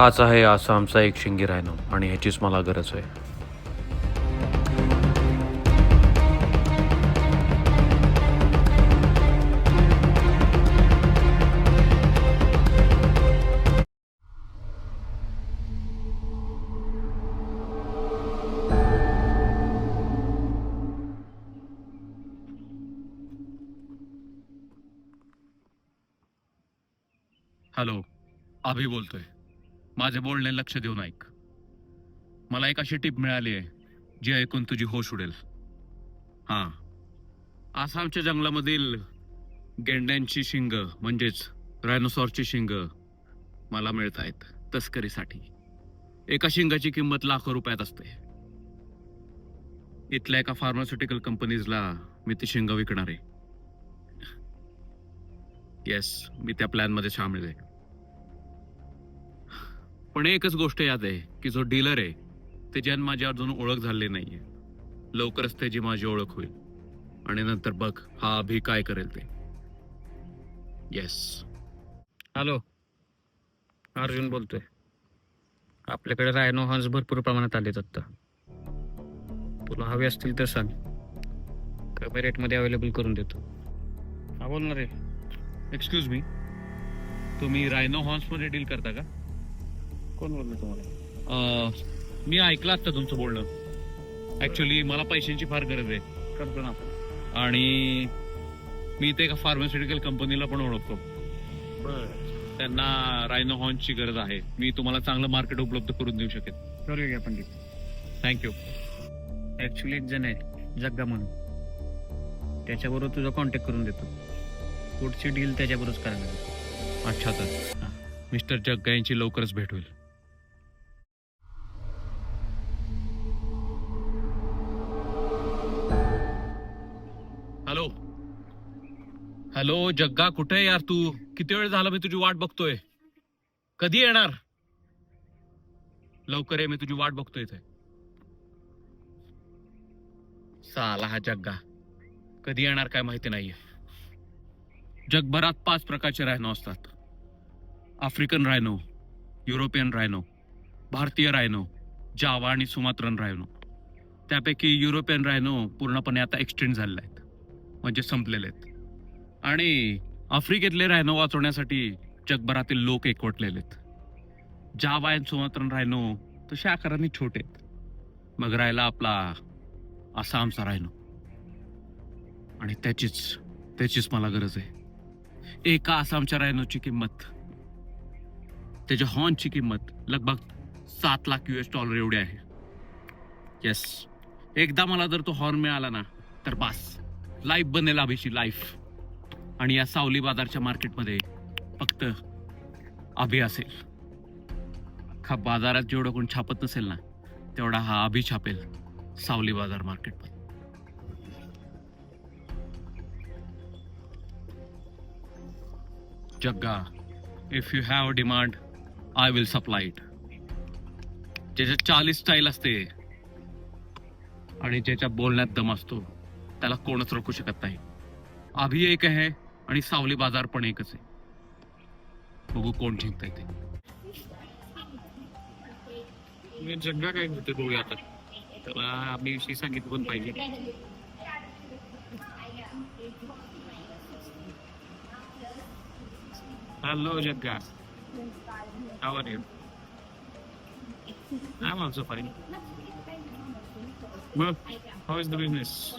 हाच आहे आसामचा एक शिंगी रायनो आणि ह्याचीच मला गरज आहे. हॅलो आभी बोलतोय. माझे बोलणे लक्ष देऊन ऐक. मला एक अशी टीप मिळाली आहे जी ऐकून तुझी होश उडेल. हां. आसामच्या जंगलामधील गेंड्यांची शिंग म्हणजेच रायनोसॉरची शिंग मला मिळत आहेत तस्करीसाठी. एका शिंगाची किंमत लाखो रुपयात असते. इथल्या एका फार्मास्युटिकल कंपनीजला मी ती शिंग विकणार. आहे येस मी त्या प्लॅनमध्ये सामील आहे. पण एकच गोष्ट याद आहे की जो डीलर आहे त्याच्यात माझी अजून ओळख झाली नाहीये. लवकरच त्याची माझी ओळख होईल. आणि नंतर बघ हा अभि काय करेल ते. येस हॅलो अर्जुन बोलतोय. आपल्याकडे रायनो हॉर्न्स भरपूर प्रमाणात आलेत आत्ता तुला हवे असतील तर सांग. कमी रेटमध्ये अवेलेबल करून देतो. हा बोल ना रे. एक्सक्यूज मी तुम्ही रायनो हॉर्न्समध्ये डील करता का? कोण बोललो तुम्हाला? अं, मी ऐकलं असतं तुमचं बोलणं. ऍक्च्युली मला पैशांची फार गरज आहे. करतो ना आपण आणि मी इथे एका फार्मास्युटिकल कंपनीला पण ओळखतो. त्यांना रायनो हॉर्न्सची गरज आहे. मी तुम्हाला चांगलं मार्केट उपलब्ध करून देऊ शकेन. करूया की आपण थँक्यू ऍक्च्युली एक जण आहे जग्गा म्हणून. त्याच्याबरोबर तुझा कॉन्टॅक्ट करून देतो. पुढची डील त्याच्याबरोबरच करायला अच्छा तर. मिस्टर जग्गा यांची लवकरच भेट होईल. हॅलो जग्गा कुठे आहे यार तू? किती वेळ झाला मी तुझी वाट बघतोय? कधी येणार? लवकर ये मी तुझी वाट बघतोय इथे. साला हा जग्गा. कधी येणार काय माहिती नाहीये. जगभरात पाच प्रकारचे रायनो असतात. आफ्रिकन रायनो युरोपियन रायनो भारतीय रायनो जावा आणि सुमात्रन रायनो. त्यापैकी युरोपियन रायनो पूर्णपणे आता एक्सटेंड झालेले आहेत. म्हणजे संपलेले आहेत. आणि आफ्रिकेतले रायनो वाचवण्यासाठी जगभरातील लोक एकवटलेले आहेत जावा आणि सुमात्रन रायनो तसे आकाराने छोटे आहेत. मग राहिला आपला आसामचा रायनो. आणि त्याचीच त्याचीच मला गरज आहे. एका आसामच्या रायनोची किंमत. त्याच्या हॉर्नची किंमत लगभग सात लाख एस डॉलर एवढी आहे. येस एकदा मला जर तो हॉर्न मिळाला ना तर बास. लाईफ बनेल अभिषी लाईफ आणि या सावली बाजारच्या मार्केटमध्ये फक्त अभि असेल. खा बाजारात जेवढं कोण छापत नसेल ना तेवढा हा अभि छापेल सावली बाजार मार्केटमध्ये. Jagga if you have demand I will supply it ज्याच्यात चालीस स्टाईल असते आणि ज्याच्या बोलण्यात दम असतो त्याला कोणच रोखू शकत नाही. अभि एक आहे आणि सावली बाजार पण एकच आहे. बघू कोण जिंकतंय ते. मी जग्गा काय म्हणते बघूया आता. त्याला आम्ही विषयी सांगितलं पण पाहिजे. Hello Jagga. Are you? I'm also fine. Well, how is the business?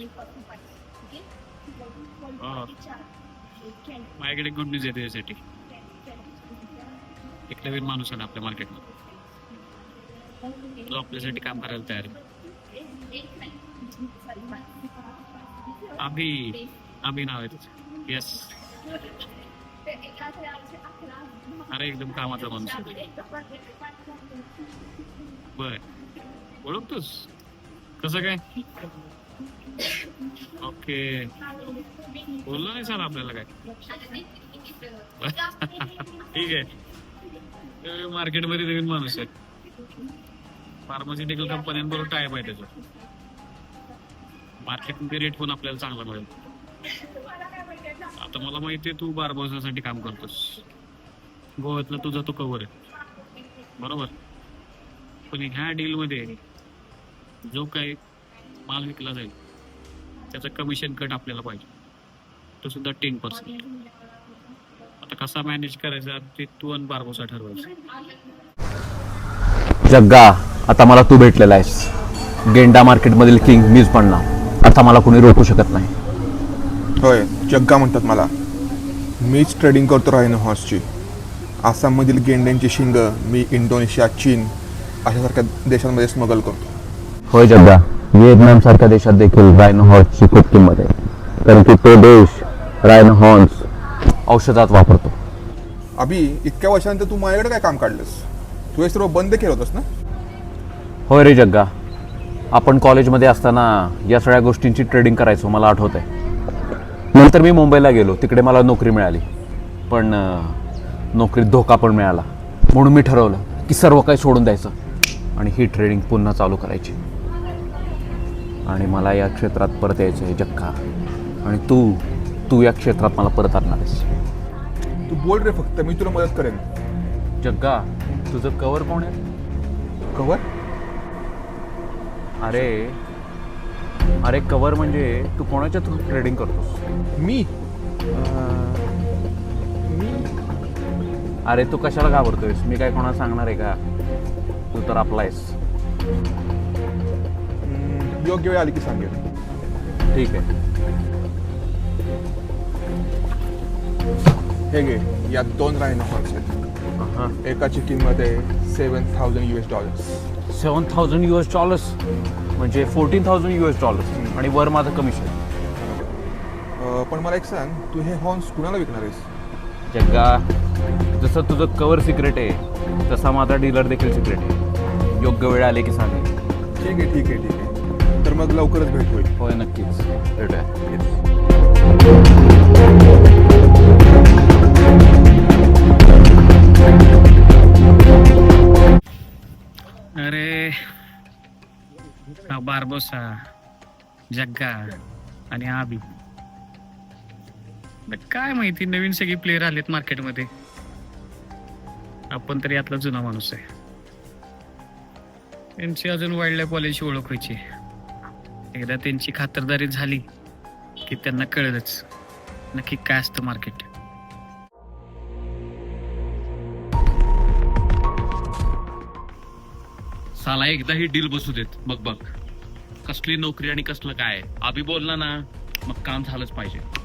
Oh, माझ्याकडे गुड न्यूज आहे त्याच्यासाठी एक नवीन माणूस आला आपल्या मार्केटमध्ये तो आपल्यासाठी काम करायला तयार आहे. अभि नाव आहे त्याचं. येस अरे एकदम कामाचा माणूस आहे. बर. ओळखतोस? कसं काय? ओके. बोललो नाही सर आपल्याला काय. ठीक आहे. मार्केटमध्ये नवीन माणूस आहे. फार्मास्युटिकल कंपन्यांबरोबर टाईप आहे त्याचं. मार्केटमध्ये रेट पण आपल्याला चांगला मिळेल. आता मला माहिती आहे तू बारबोसासाठी काम करतोस. गोव्यातला तुझा तो कवर आहे. बरोबर? पण ह्या डीलमध्ये जो काही माल विकला जाईल त्याचं कमिशन कट आपल्याला पाहिजे. तो सुद्धा टेन पर्सेंट आता कसा मॅनेज करायचा ते तू आणि बारबोसा ठरवायचं. जग्गा आता मला तू भेटलेला आहेस. गेंडा मार्केटमधील किंग मीच बनणार. आता मला कुणी रोखू शकत नाही. होय जग्गा म्हणतात मला. मीच ट्रेडिंग करतो राहिनो हॉर्सची आसाममधील गेंड्यांची शिंग मी इंडोनेशिया चीन अशासारख्या देशांमध्ये स्मगल करतो. होय जग्गा. व्हिएतनाम सारख्या देशात देखील रायनो हॉर्नची खूप किंमत आहे. कारण की तो देश रायनो हॉर्न्स औषधात वापरतो. अभि इतक्या वर्षानंतर तू माझ्याकडे काय काम काढलंस? तू हे सर्व बंद केलं होतंस ना? होय रे जग्गा. आपण कॉलेजमध्ये असताना या सगळ्या गोष्टींची ट्रेडिंग करायचो मला आठवत आहे नंतर मी मुंबईला गेलो तिकडे मला नोकरी मिळाली. पण अं, नोकरीत धोका पण मिळाला. म्हणून मी ठरवलं की सर्व काही सोडून द्यायचं. आणि ही ट्रेडिंग पुन्हा चालू करायची. आणि मला या क्षेत्रात परत यायचं आहे जग्गा आणि तू तू या क्षेत्रात मला परत आणणार आहेस. तू बोल रे फक्त मी तुला मदत करेन. जग्गा तुझं कवर कोण आहे? कवर अरे अरे कवर म्हणजे तू कोणाच्या थ्रू ट्रेडिंग करतोस? मी? मी? अरे तू कशाला घाबरतोयस? मी काय कोणाला सांगणार आहे का? तू तर आपला आहेस. योग्य वेळ आली की सांगेन ठीक आहे. हे घे यात दोन राहिनो हॉर्स आहेत. हां एकाची किंमत आहे seven thousand U S dollars seven thousand U S dollars म्हणजे fourteen thousand U S dollars आणि वर माझं कमिशन पण मला एक सांग तू हे हॉर्न्स कुणाला विकणार आहेस? जग्गा जसं तुझं कवर सिक्रेट आहे तसा माझा डीलर देखील सिक्रेट आहे. योग्य वेळ आले की सांगेन ठीक आहे ठीक आहे ठीक आहे. तर मग लवकरच भेट होईल होय नक्कीच. अरे हा बारबोसा जग्गा आणि आबी. आता काय माहिती नवीन सगळी प्लेयर आलेत मार्केटमध्ये आपण तरी यातला जुना माणूस आहे. त्यांची अजून वाईल्ड लाईफ ओळख व्हायची. एकदा त्यांची खातरदारी झाली की त्यांना कळलंच नक्की काय असतं मार्केट साला एकदा ही डील बसू देत. बघ बघ. कसली नोकरी आणि कसलं काय? आभी बोलला ना मग काम झालंच पाहिजे.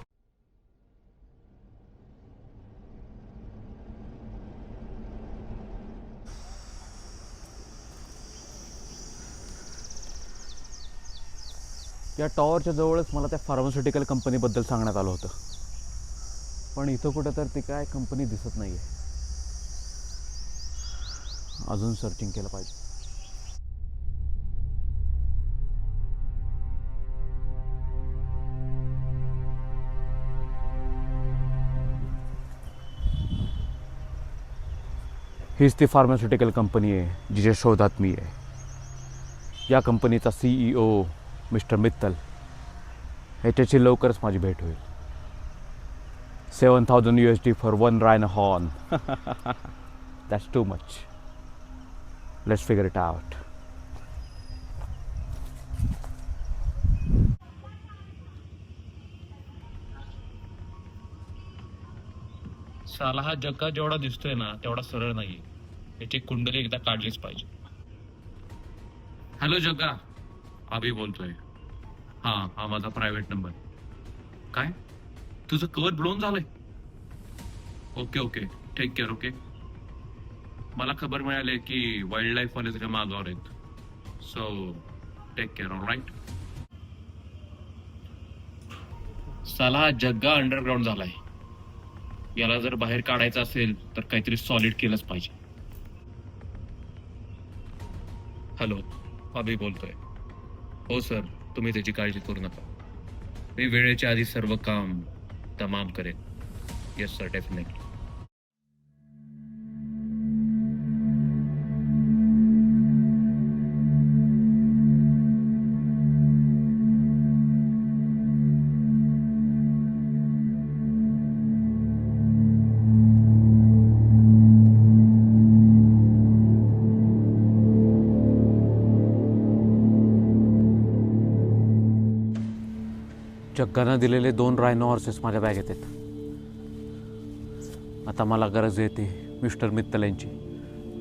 या टॉवरच्या जवळच मला त्या फार्मास्युटिकल कंपनीबद्दल सांगण्यात आलं होतं. पण इथं कुठं तर ती काय कंपनी दिसत नाही आहे अजून सर्चिंग केलं पाहिजे. हीच ती फार्मास्युटिकल कंपनी आहे जिच्या शोधात मी आहे. या कंपनीचा सीईओ मिस्टर मित्तल ह्याच्याशी लवकरच माझी भेट होईल. Seven thousand U S D for one rhino horn. That's too much let's figure it out साला हा जग्गा जेवढा दिसतोय ना तेवढा सरळ नाहीये. याची कुंडली एकदा काढलीच पाहिजे. हॅलो जग्गा. अभि बोलतोय. हा हा माझा प्रायव्हेट नंबर काय? तुझं कवर ब्लोन झालंय. Okay okay take care okay मला खबर मिळाली की वाईल्ड लाईफ वाले तुझ्या मागावर आहेत. So take care all right साला जग्गा अंडरग्राऊंड झालाय. याला जर बाहेर काढायचं असेल तर काहीतरी सॉलिड केलंच पाहिजे. हॅलो अभि बोलतोय. हो सर तुम्ही त्याची काळजी करू नका. मी वेळेच्या आधी सर्व काम तमाम करेन. येस सर डेफिनेटली जग्गानं दिलेले दोन रायनो हॉर्सेस माझ्या बॅगेत आहेत. आता मला गरज येते मिस्टर मित्तल यांची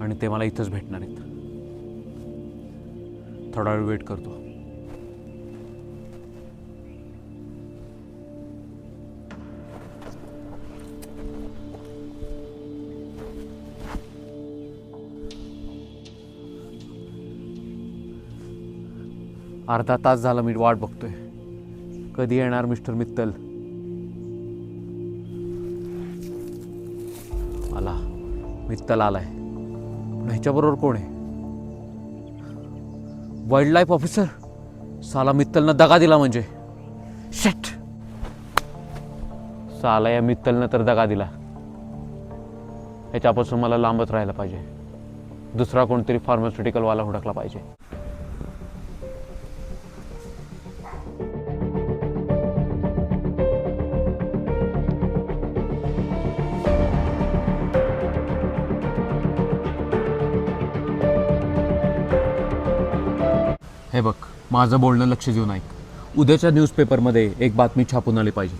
आणि ते मला इथंच भेटणार आहेत. थोडा वेळ वेट करतो. अर्धा तास झाला मी वाट बघतोय. कधी येणार मिस्टर मित्तल? आला. मित्तल आलाय. पण ह्याच्याबरोबर कोण आहे? वाईल्ड लाईफ ऑफिसर साला मित्तलनं दगा दिला म्हणजे. शेट साला या मित्तलनं तर दगा दिला. ह्याच्यापासून मला लांबच राहायला पाहिजे. दुसरा कोणतरी फार्मास्युटिकलवाला हुडकला पाहिजे. माझं बोलणं लक्ष देऊन ऐक उद्याच्या न्यूजपेपरमध्ये एक बातमी छापून आली पाहिजे.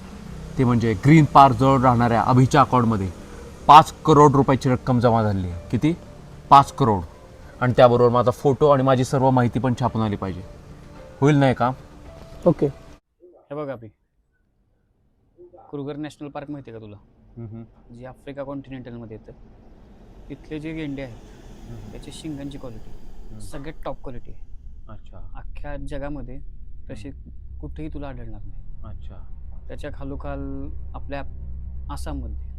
ते म्हणजे ग्रीन पार्क जवळ राहणाऱ्या अभिच्या अकाउंटमध्ये पाच करोड रुपयाची रक्कम जमा झाली आहे. किती? पाच करोड आणि त्याबरोबर माझा फोटो आणि माझी सर्व माहिती पण छापून आली पाहिजे. होईल नाही का ओके हे बघ अभि. क्रुगर नॅशनल पार्क माहिती आहे का तुला? जे आफ्रिका कॉन्टिनेंटलमध्ये येतं. तिथले जे गेंडे आहेत त्याची शिंगांची क्वालिटी सगळ्यात टॉप क्वालिटी आहे. अच्छा. अख्ख्या जगामध्ये तशी कुठेही तुला आढळणार नाही. अच्छा. त्याच्या खालोखाल आपल्या आसाममध्ये.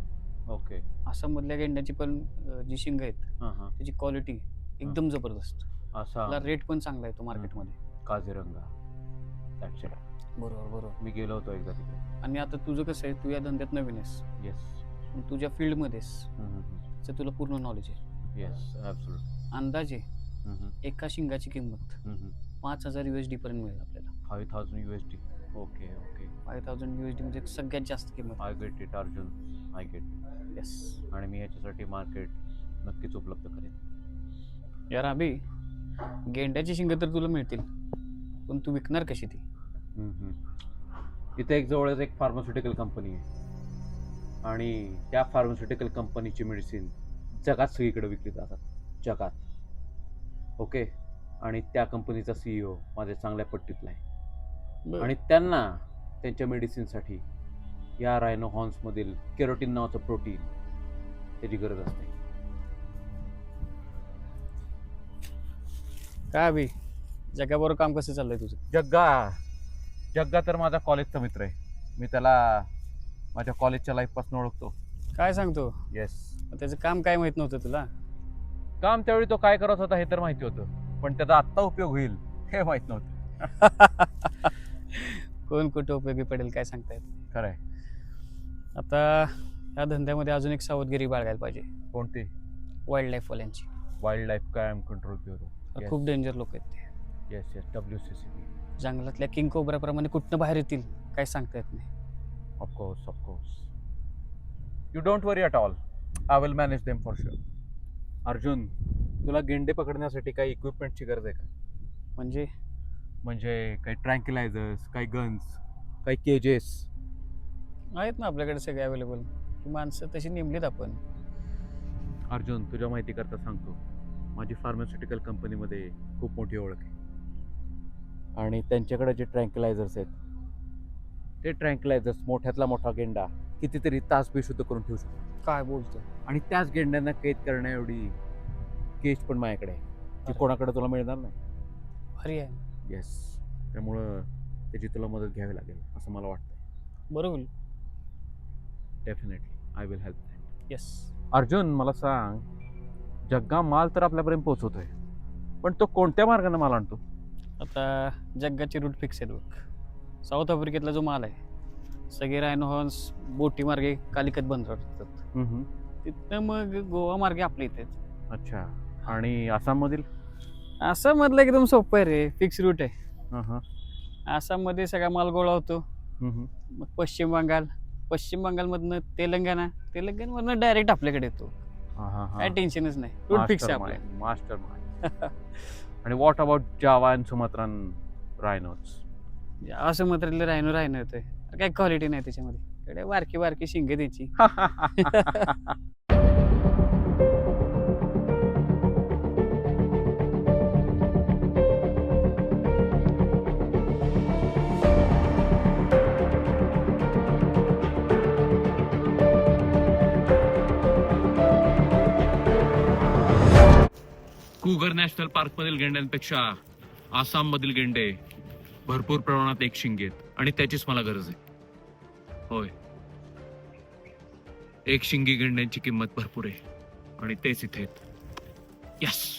ओके. आसाममधल्या गेंड्याची पण अं, जी शिंग आहेत हां हां. त्याची क्वालिटी एकदम जबरदस्त. असा. त्याला रेट पण चांगला येतो मार्केटमध्ये काझीरंगा. बरोबर बरोबर. मी गेलो होतो एकदा तिकडे. आणि आता तुझं कसं आहे? तू या धंद्यात नवीन आहेस. येस पण तुझ्या फील्डमध्येस त्याचं तुला पूर्ण नॉलेज आहे. येस ॲब्सोल्युट अंदाजे एका शिंगाची किंमत. पाच हजार यू एस डी पर्यंत मिळेल आपल्याला. Five thousand U S D okay okay. Five thousand U S D म्हणजे सगळ्यात जास्त किंमत. I get it Arjun I get yes आणि मी याच्यासाठी मार्केट नक्कीच उपलब्ध करेन. यार अभि गेंड्याची शिंग तर तुला मिळतील पण तू विकणार कशी ती? इथे एक जवळच एक फार्मास्युटिकल कंपनी आहे. आणि त्या फार्मास्युटिकल कंपनीची मेडिसिन जगात सगळीकडे विकली जातात जगात. ओके. आणि त्या कंपनीचा सीईओ माझ्या चांगल्या पट्टीतला आहे. आणि त्यांना त्यांच्या मेडिसिनसाठी या रायनो हॉर्न्समधील केरोटीन नावाचं प्रोटीन त्याची गरज असते. काय अभि जगाबरोबर काम कसं चाललंय तुझं? जग्गा. जग्गा तर माझा कॉलेजचा मित्र आहे. मी त्याला माझ्या कॉलेजच्या लाईफपासून ओळखतो. काय सांगतो? येस त्याचं काम काय माहीत नव्हतं तुला? काम त्यावेळी तो काय करत होता हे तर माहिती होतं. पण त्याचा आत्ता उपयोग होईल हे माहीत नव्हतं. कोण कुठं उपयोगी पडेल काय सांगता येत. खरंय. आता या धंद्यामध्ये अजून एक सावधगिरी बाळगायला पाहिजे. कोणती? Wild लाईफवाल्यांची wild life crime control bureau खूप डेंजर लोक आहेत ते. Yes yes W C C B जंगलातल्या king कोबराप्रमाणे कुठनं बाहेर येतील काय सांगता येत नाही. Of course of course you don't worry at all I will manage them for sure Arjun तुला गेंडे पकडण्यासाठी काही इक्विपमेंटची गरज आहे का? म्हणजे? म्हणजे काही ट्रँक्युलायझर्स काही गन्स काही केजेस आहेत ना आपल्याकडे सगळे अवेलेबल ही माणसं तशी नेमलीत आपण. अर्जुन तुझ्या माहिती करता सांगतो. माझी फार्मास्युटिकल कंपनीमध्ये खूप मोठी ओळख आहे. आणि त्यांच्याकडे जे ट्रँक्युलायझर्स आहेत ते ट्रँक्युलायझर्स मोठ्यातला मोठा गेंडा कितीतरी तास बेशुद्ध करून ठेवू शकतो. काय बोलतो आणि त्याच गेंड्यांना कैद करण्या एवढी केज पण माझ्याकडे आहे ती अरे. कोणाकडे तुला मिळणार नाही. भारी आहे. येस त्यामुळं त्याची तुला मदत घ्यावी लागेल असं मला वाटतं बरोबर. Definitely I will help yes Arjun मला सांग जग्गा माल तर आपल्यापर्यंत पोहोचवतोय पण तो कोणत्या मार्गाने माल आणतो? आता जगाचे रूट फिक्स आहेत बघ. साऊथ आफ्रिकेतला जो माल आहे सगळे रायनोहॉर्न्स बोटी मार्गे कालिकत बंद राहतात तिथनं मग गोवा मार्गे आपल्या इथे. अच्छा. आणि आसाममधील? आसाममधलं एकदम सोपं आहे रे फिक्स रूट आहे. आसाममध्ये सगळा माल गोळा होतो. मग पश्चिम बंगाल पश्चिम बंगालमधनं तेलंगणा तेलंगणामधनं डायरेक्ट आपल्याकडे येतो. काय टेन्शनच नाही. रूट फिक्स आहे आपल्या mastermind. आणि what about Java and Sumatran rhinos असं मात्र राहणं राहणं होतं काय क्वालिटी नाही त्याच्यामध्ये. कडे बारकी बारकी शिंगे त्याची कुगर नॅशनल पार्क मधील गेंड्यांपेक्षा आसाम मधील गेंडे भरपूर प्रमाणात एक शिंगेत आणि त्याचीच मला गरज आहे. होय. एक शिंगी गेंड्यांची किंमत भरपूर आहे. आणि तेच इथे आहेत. यस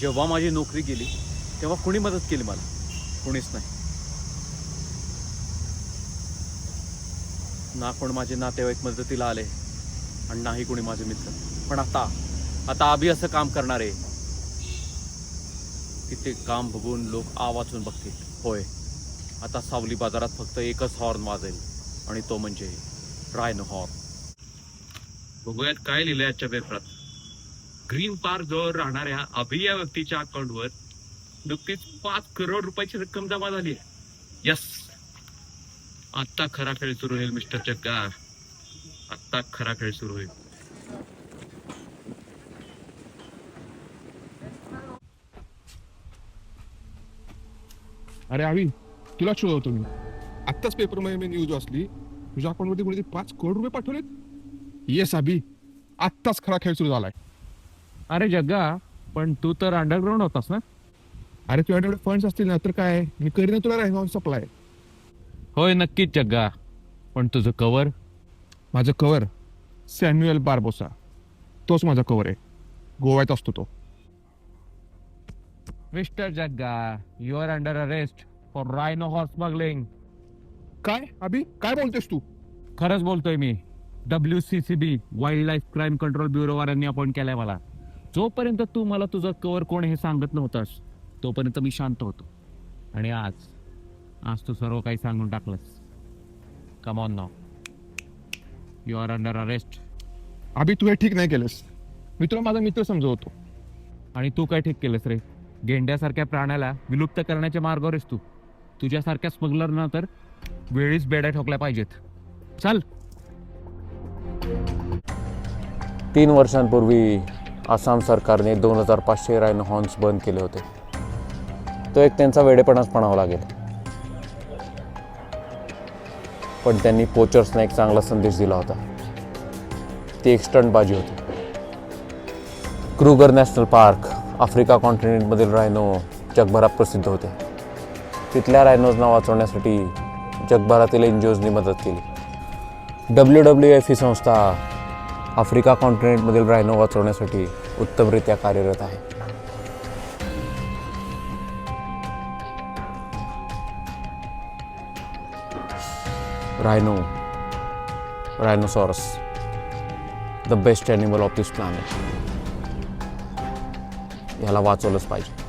जेव्हा माझी नोकरी गेली तेव्हा कुणी मदत केली मला? कुणीच नाही. ना कोण माझे नातेवाईक मदतीला आले आणि नाही कोणी माझे मित्र. पण आता आता अभि असं काम करणार. आहे की ते काम बघून लोक आवाजून बघतील. होय आता सावली बाजारात फक्त एकच हॉर्न वाजेल आणि तो म्हणजे रायनो हॉर्न बघूयात काय लिहिलंय आजच्या पेपरात ग्रीन पार्क जवळ राहणाऱ्या अभि या व्यक्तीच्या अकाउंटवर नुकतीच पाच करोड रुपयाची रक्कम जमा झाली आहे. यस आत्ता खरा खेळ सुरू होईल मिस्टर जग्गा आत्ता खरा खेळ सुरू होईल. अरे आवी तुला शोधवतो मी. आत्ताच पेपरमध्ये मी न्यूज वाचली. तुझ्या अकाउंटमध्ये कोणी पाच करोड रुपये पाठवलेत. येस अभि. आत्ताच खरा खेळ सुरू झालाय. अरे जग्गा पण तू तर अंडरग्राऊंड होतास ना? अरे तुझ्याकडे फंड्स असतील ना तर काय? मी करीन तुला राहिनो सप्लाय होय नक्कीच जग्गा. पण तुझं कवर? माझं कवर सॅम्युएल बार्बोसा. तोच माझा कवर आहे. गोव्यात असतो तो. Mister Jagga you are under arrest for rhino horse smuggling काय? अभि काय बोलतोस तू? खरंच बोलतोय मी. W C C B wild life crime control bureau वाल्यांनी अपॉइंट केलाय मला. जोपर्यंत तू मला तुझं कवर कोण हे सांगत नव्हतास तोपर्यंत मी शांत होतो. आणि आज आज तू सर्व काही सांगून टाकलंस. Come on now you are under arrest Abhi तू हे ठीक नाही केलंस. मी तुला माझा मित्र समजवतो. आणि तू काय ठीक केलंस रे? गेंड्यासारख्या प्राण्याला विलुप्त करण्याच्या मार्गावर आहेस तू. तुझ्यासारख्या स्मगलरना तर वेळीच बेड्या ठोकल्या पाहिजेत. चल. तीन वर्षांपूर्वी आसाम सरकारने दोन हजार पाचशे रायनो हॉर्न्स बंद केले होते. तो एक त्यांचा वेडेपणाच म्हणावा लागेल. पण त्यांनी पोचर्सना एक चांगला संदेश दिला होता. ती एक स्टंटबाजी होती. क्रुगर नॅशनल पार्क आफ्रिका कॉन्टिनेंटमधील रायनो जगभरात प्रसिद्ध होते. तिथल्या रायनोजना वाचवण्यासाठी जगभरातील एन जी ओजनी मदत केली. डब्ल्यू डब्ल्यू एफ ही संस्था आफ्रिका कॉन्टिनेंटमधील रायनो वाचवण्यासाठी उत्तमरित्या कार्यरत आहे. Rhino rhinoceros the best animal of this planet ह्याला वाचवलंच पाहिजे.